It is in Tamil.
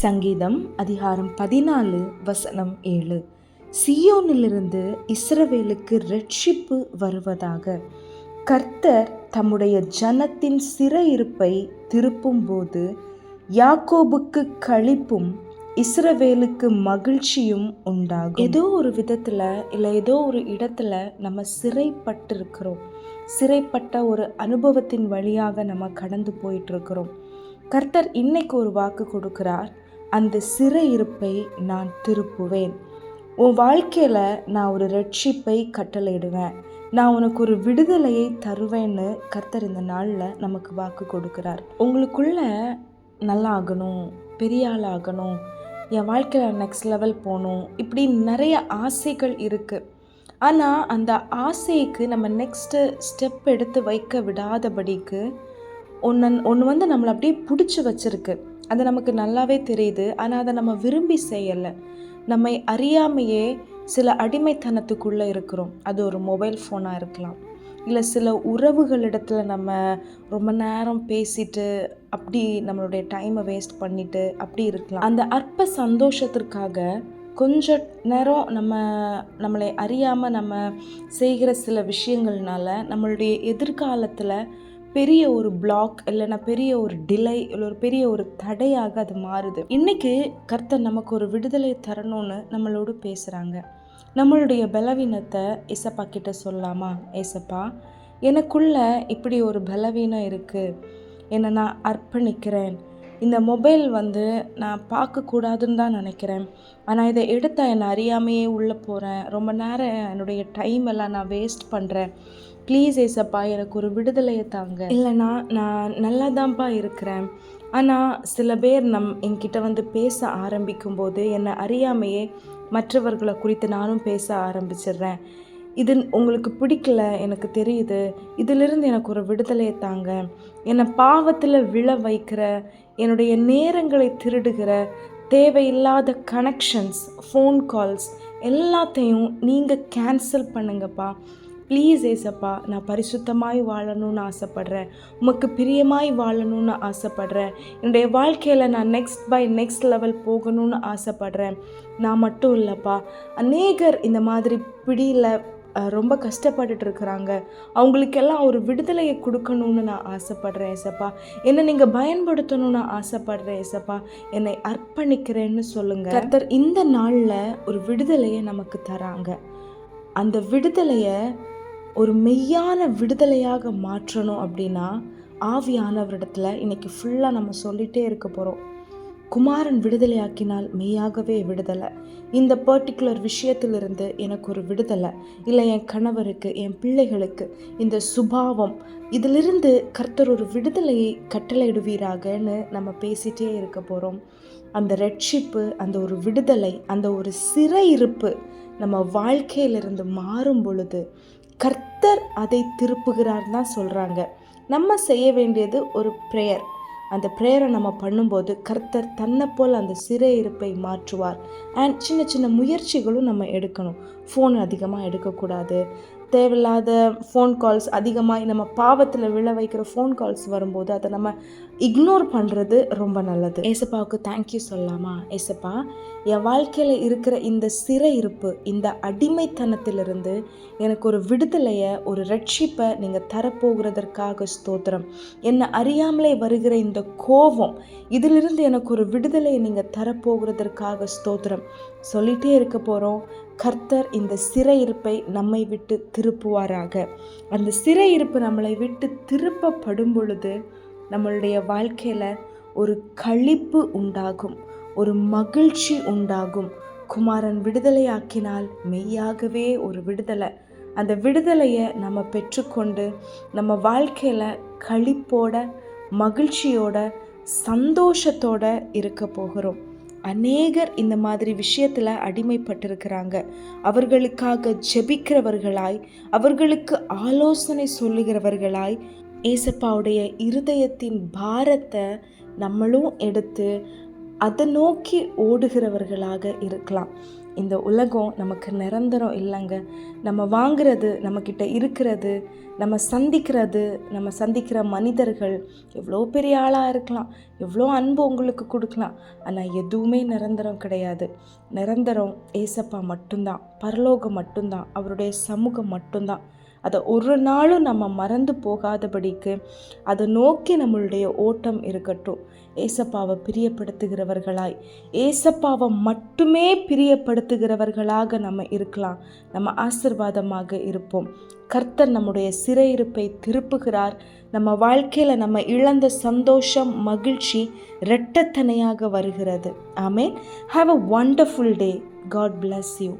சங்கீதம் அதிகாரம் பதினாலு வசனம் ஏழு. சியோனிலிருந்து இஸ்ரவேலுக்கு ரட்சிப்பு வருவதாக. கர்த்தர் தம்முடைய ஜனத்தின் சிறையிருப்பை திருப்பும்போது யாக்கோபுக்கு கழிப்பும் இஸ்ரவேலுக்கு மகிழ்ச்சியும் உண்டாகும். ஏதோ ஒரு விதத்தில் இல்லை ஏதோ ஒரு இடத்துல நம்ம சிறைப்பட்டிருக்கிறோம். சிறைப்பட்ட ஒரு அனுபவத்தின் வழியாக நம்ம கடந்து போயிட்டு இருக்கிறோம் கர்த்தர் இன்னைக்கு ஒரு வாக்கு கொடுக்கிறார். அந்த சிறையிருப்பை நான் திருப்புவேன். உன் வாழ்க்கையில் நான் ஒரு ரட்சிப்பை கட்டளையிடுவேன். நான் உனக்கு ஒரு விடுதலையை தருவேன்னு கர்த்தர் இந்த நாளில் நமக்கு வாக்கு கொடுக்குறார். உங்களுக்குள்ள நல்லா ஆகணும் பெரிய ஆள் ஆகணும் என் வாழ்க்கையில் நெக்ஸ்ட் லெவல் போகணும் இப்படி நிறைய ஆசைகள் இருக்குது ஆனால் அந்த ஆசைக்கு நம்ம நெக்ஸ்ட்டு ஸ்டெப் எடுத்து வைக்க விடாதபடிக்கு ஒன்று ஒன்று வந்து நம்மளை அப்படியே பிடிச்சி வச்சுருக்கு. அது நமக்கு நல்லாவே தெரியுது. ஆனால் அதை நம்ம விரும்பி செய்யலை. நம்மை அறியாமையே சில அடிமைத்தனத்துக்குள்ளே இருக்கிறோம். அது ஒரு மொபைல் ஃபோனாக இருக்கலாம். இல்லை சில உறவுகளிடத்தில் நம்ம ரொம்ப நேரம் பேசிட்டு அப்படி நம்மளுடைய டைமை வேஸ்ட் பண்ணிட்டு அப்படி இருக்கலாம். அந்த அற்ப சந்தோஷத்திற்காக கொஞ்ச நேரம் நம்ம நம்மளை அறியாமல் நம்ம செய்கிற சில விஷயங்கள்னால நம்மளுடைய எதிர்காலத்தில் பெரிய ஒரு பிளாக் இல்லைன்னா பெரிய ஒரு டிலை இல்லை ஒரு பெரிய ஒரு தடையாக அது மாறுது. இன்னைக்கு கர்த்தர் நமக்கு ஒரு விடுதலை தரணும்னு நம்மளோடு பேசுகிறாங்க நம்மளுடைய பலவீனத்தை ஏசப்பா கிட்ட சொல்லலாமா? ஏசப்பா எனக்குள்ள இப்படி ஒரு பலவீனம் இருக்குது என்னை நான் அர்ப்பணிக்கிறேன். இந்த மொபைல் வந்து நான் பார்க்கக்கூடாதுன்னு தான் நினைக்கிறேன். ஆனால் இதை எடுத்தால் என்னை அறியாமையே உள்ளே போகிறேன் ரொம்ப நேரம் என்னுடைய டைம் எல்லாம் நான் வேஸ்ட் பண்ணுறேன் ப்ளீஸ் ஏசப்பா எனக்கு ஒரு விடுதலையை தாங்க. இல்லைனா நான் நல்லா தான்ப்பா இருக்கிறேன். ஆனால் சில பேர் நம் என்கிட்ட வந்து பேச ஆரம்பிக்கும்போது என்னை அறியாமையே மற்றவர்களை குறித்து நானும் பேச ஆரம்பிச்சிடுறேன். இது உங்களுக்கு பிடிக்கல எனக்கு தெரியுது. இதிலிருந்து எனக்கு ஒரு விடுதலையை தாங்க. என்னை பாவத்தில் விழ வைக்கிற என்னுடைய நேரங்களை திருடுகிற தேவையில்லாத கனெக்ஷன்ஸ் ஃபோன் கால்ஸ் எல்லாத்தையும் நீங்கள் கேன்சல் பண்ணுங்கப்பா. ப்ளீஸ் ஏசப்பா நான் பரிசுத்தமாய் வாழணும்னு ஆசைப்பட்றேன். உமக்கு பிரியமாய் வாழணும்னு ஆசைப்பட்றேன். என்னுடைய வாழ்க்கையில் நான் நெக்ஸ்ட் பை நெக்ஸ்ட் லெவல் போகணும்னு ஆசைப்பட்றேன். நான் மட்டும் இல்லைப்பா அநேகர் இந்த மாதிரி பிடியில் ரொம்ப கஷ்டப்பட்டுட்டு இருக்கிறாங்க. அவங்களுக்கெல்லாம் ஒரு விடுதலையை கொடுக்கணும்னு நான் ஆசைப்படுறேன் ஏசப்பா. என்னை நீங்கள் பயன்படுத்தணும்னு ஆசைப்படுறேன் ஏசப்பா. என்னை அர்ப்பணிக்கிறேன்னு சொல்லுங்கள் கர்த்தர் இந்த நாளில் ஒரு விடுதலையை நமக்கு தராங்க. அந்த விடுதலையை ஒரு மெய்யான விடுதலையாக மாற்றணும் அப்படின்னா ஆவியானவரிடத்துல இன்னைக்கு ஃபுல்லாக நம்ம சொல்லிகிட்டே இருக்க போகிறோம் குமாரன் விடுதலையாக்கினால் மெய்யாகவே விடுதலை. இந்த பர்டிகுலர் விஷயத்திலிருந்து எனக்கு ஒரு விடுதலை. இல்லை என் கணவருக்கு என் பிள்ளைகளுக்கு இந்த சுபாவம். இதிலிருந்து கர்த்தர் ஒரு விடுதலையை கட்டளையிடுவீராகன்னு நம்ம பேசிட்டே இருக்க போகிறோம் அந்த ரட்சிப்பு அந்த ஒரு விடுதலை அந்த ஒரு சிறையிருப்பு நம்ம வாழ்க்கையிலிருந்து மாறும் பொழுது கர்த்தர் அதை திருப்புகிறார் தான் சொல்கிறாங்க நம்ம செய்ய வேண்டியது ஒரு ப்ரேயர் அந்த ப்ரேயரை நம்ம பண்ணும்போது கர்த்தர் தன்னை போல் அந்த சிறையிருப்பை மாற்றுவார். அண்ட் சின்ன சின்ன முயற்சிகளும் நம்ம எடுக்கணும். ஃபோன் அதிகமாக எடுக்கக்கூடாது. தேவையில்லாத ஃபோன் கால்ஸ் அதிகமாக நம்ம பாவத்தில் விழ வைக்கிற ஃபோன் கால்ஸ் வரும்போது அதை நம்ம இக்னோர் பண்ணுறது ரொம்ப நல்லது. ஏசப்பாவுக்கு தேங்க்யூ சொல்லலாமா ஏசப்பா என் வாழ்க்கையில் இருக்கிற இந்த சிறையிருப்பு இந்த அடிமைத்தனத்திலிருந்து எனக்கு ஒரு விடுதலையை ஒரு ரட்சிப்பை நீங்கள் தரப்போகிறதற்காக ஸ்தோத்திரம். என்னை அறியாமலே வருகிற இந்த கோபம் இதிலிருந்து எனக்கு ஒரு விடுதலையை நீங்கள் தரப்போகிறதற்காக ஸ்தோத்திரம். சொல்லிகிட்டே இருக்க போகிறோம் கர்த்தர் இந்த சிறையிருப்பை நம்மை விட்டு திருப்புவாராக. அந்த சிறையிருப்பு நம்மளை விட்டு திருப்பப்படும் பொழுது நம்மளுடைய வாழ்க்கையில் ஒரு கழிப்பு உண்டாகும். ஒரு மகிழ்ச்சி உண்டாகும். குமாரன் விடுதலையாக்கினால் மெய்யாகவே ஒரு விடுதலை. அந்த விடுதலையை நம்ம பெற்றுக்கொண்டு நம்ம வாழ்க்கையில் களிப்போட மகிழ்ச்சியோட சந்தோஷத்தோட இருக்க போகிறோம். அநேகர் இந்த மாதிரி விஷயத்தில் அடிமைப்பட்டிருக்கிறாங்க. அவர்களுக்காக ஜெபிக்கிறவர்களாய் அவர்களுக்கு ஆலோசனை சொல்லுகிறவர்களாய் ஏசப்பாவுடைய இருதயத்தின் பாரத்தை நம்மளும் எடுத்து அதை நோக்கி ஓடுகிறவர்களாக இருக்கலாம். இந்த உலகம் நமக்கு நிரந்தரம் இல்லைங்க. நம்ம வாங்கிறது நம்மக்கிட்ட இருக்கிறது நம்ம சந்திக்கிறது நம்ம சந்திக்கிற மனிதர்கள் எவ்வளோ பெரிய ஆளாக இருக்கலாம். எவ்வளோ அன்பு உங்களுக்கு கொடுக்கலாம். ஆனால் எதுவுமே நிரந்தரம் கிடையாது. நிரந்தரம் ஏசப்பா மட்டும்தான். பரலோகம் மட்டும்தான். அவருடைய சமூகம் மட்டும்தான். அதை ஒரு நாளும் நம்ம மறந்து போகாதபடிக்கு அதை நோக்கி நம்மளுடைய ஓட்டம் இருக்கட்டும். ஏசப்பாவை பிரியப்படுத்துகிறவர்களாய். ஏசப்பாவை மட்டுமே பிரியப்படுத்துகிறவர்களாக நம்ம இருக்கலாம். நம்ம ஆசிர்வாதமாக இருப்போம். கர்த்தர் நம்முடைய சிறையிருப்பை திருப்புகிறார். நம்ம வாழ்க்கையில் நம்ம இழந்த சந்தோஷம் மகிழ்ச்சி இரட்டத்தனையாக வருகிறது. ஆமேன். Have a wonderful day God bless you